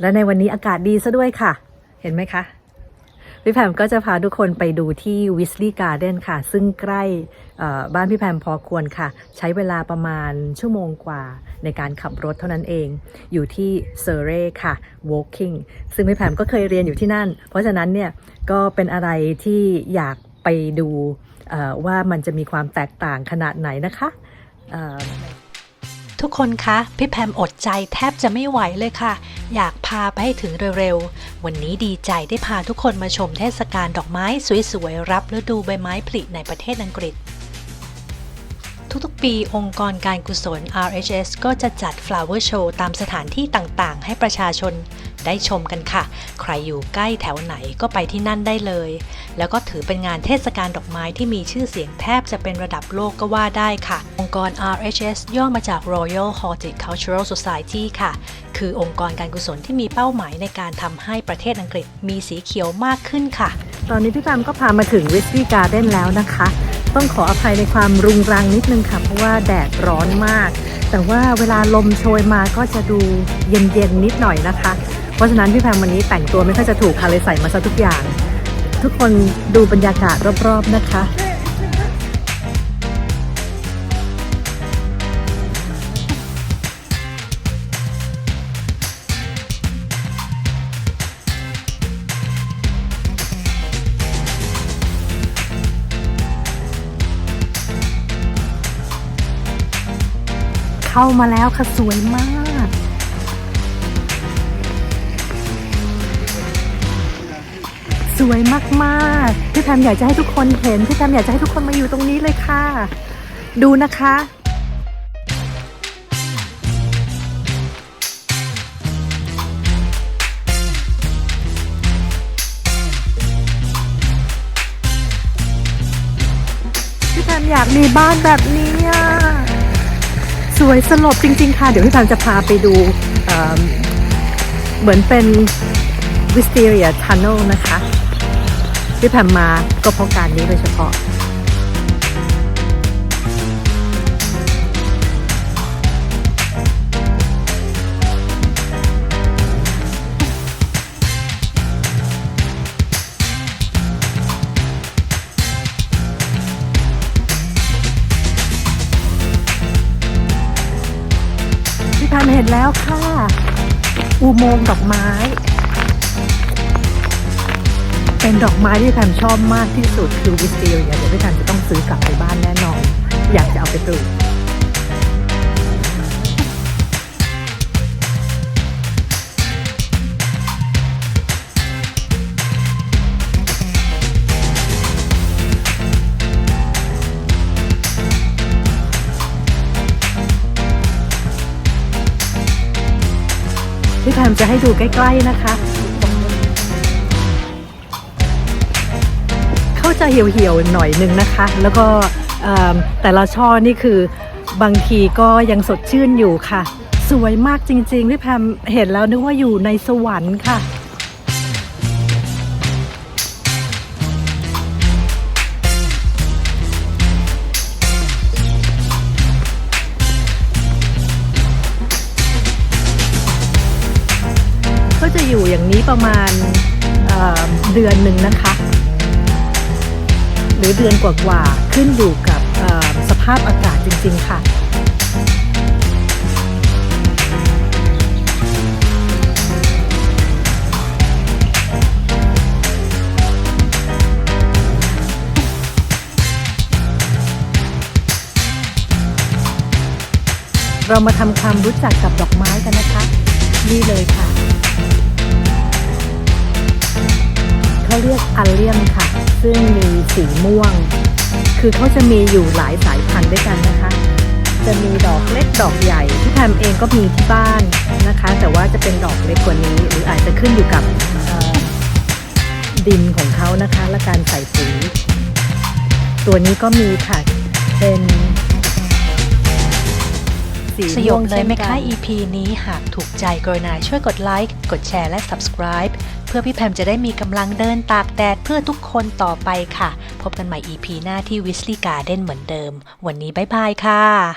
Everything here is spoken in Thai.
และในวันนี้อากาศดีซะด้วยค่ะ เห็นไหมคะพี่แพมก็จะพาทุกคนไปดูที่วิสลีย์การ์เดนค่ะ ซึ่งใกล้บ้านพี่แพมพอควรค่ะ ใช้เวลาประมาณชั่วโมงกว่าในการขับรถเท่านั้นเอง อยู่ที่เซอร์เรค่ะ walking ซึ่งพี่แพมก็เคยเรียนอยู่ที่นั่น เพราะฉะนั้นเนี่ยก็เป็นอะไรที่อยากไปดูว่ามันจะมีความแตกต่างขนาดไหนนะคะ ทุกคนคะพี่แพมอดใจแทบจะไม่ไหวเลยค่ะ อยากพาไปให้ถึงเร็วๆ วันนี้ดีใจได้พาทุกคนมาชมเทศกาลดอกไม้สวยๆ รับฤดูใบไม้ผลิในประเทศอังกฤษ ทุกๆ ปีองค์กรการกุศล RHS ก็จะจัด Flower Show ตามสถานที่ต่างๆ ให้ประชาชน ได้ชมกันค่ะ ใครอยู่ใกล้แถวไหนก็ไปที่นั่นได้เลย แล้วก็ถือเป็นงานเทศกาลดอกไม้ที่มีชื่อเสียงแทบจะเป็นระดับโลกก็ว่าได้ค่ะ องค์กร RHS ย่อมาจาก Royal Horticultural Society ค่ะ คือองค์กรการกุศลที่มีเป้าหมายในการทำให้ประเทศอังกฤษมีสีเขียวมากขึ้นค่ะ ตอนนี้พี่แพมก็พามาถึงวิสลีย์การ์เด้นแล้วนะคะ ต้องขออภัยในความรุงรังนิดนึงค่ะเพราะว่าแดดร้อนมาก แต่ว่าเวลาลมโชยมาก็จะดูเย็นๆนิดหน่อยนะคะ เพราะฉะนั้นพี่แพมวันนี้แต่งตัวไม่ค่อยจะถูกค่ะเลยใส่มาซะทุกอย่าง ทุกคนดูบรรยากาศรอบๆนะคะเข้ามาแล้วค่ะ สวยมาก สวยมากๆพี่แพมอยากจะให้ทุกคนเห็นพี่แพมอยากจะให้ทุกคนมาอยู่ตรงนี้เลยค่ะ ดูนะคะพี่แพมอยากมีบ้านแบบนี้อะสวยสลบจริง ๆ ค่ะ เดี๋ยวพี่แพมจะพาไปดูเเหมือนเป็นวิสเ e เ i ียทันเนลนะคะ พี่แพมมาก็เพราะการนี้โดยเฉพาะพี่แพมเห็นแล้วค่ะ อุโมงค์ดอกไม้ เป็นดอกไม้ที่แพมชอบมากที่สุดคือวิสเ e เ i ียเดี๋ยวพี่แพมจะต้องซื้อกลับไปบ้านแน่นอน อยากจะเอาไปปลูกพี่แพมจะให้ดูใกล้ ๆ นะคะ จะเหี่ยวๆหน่อยนึงนะคะ แล้วก็แต่ละช่อนี่คือบางทีก็ยังสดชื่นอยู่ค่ะ สวยมากจริงๆพี่แพมเห็นแล้วนึกว่าอยู่ในสวรรค์ค่ะก็จะอยู่อย่างนี้ประมาณเเดือนหนึ่งนะคะ หรือเดือนกว่าๆขึ้นอยู่กับสภาพอากาศจริง ๆ ค่ะ เรามาทำความรู้จักกับดอกไม้กันนะคะ นี่เลยค่ะ เขาเรียกอัลเลียมค่ะ ซึ่งมีสีม่วง คือเขาจะมีอยู่หลายสายพันธุ์ด้วยกันนะคะ จะมีดอกเล็กดอกใหญ่ที่แพมเองก็มีที่บ้านนะคะ แต่ว่าจะเป็นดอกเล็กกว่านี้ หรืออาจจะขึ้นอยู่กับดินของเขานะคะ และการใส่ปุ๋ยตัวนี้ก็มีค่ะเป็นสีสยม่วบงเลยไหมคะ EP นี้หากถูกใจกรุณาช่วยกดไลค์ กดแชร์และ subscribe เพื่อพี่แพมจะได้มีกำลังเดินตากแดดเพื่อทุกคนต่อไปค่ะ พบกันใหม่ EP หน้าที่ Wisley Garden เหมือนเดิม วันนี้บ๊ายบายค่ะ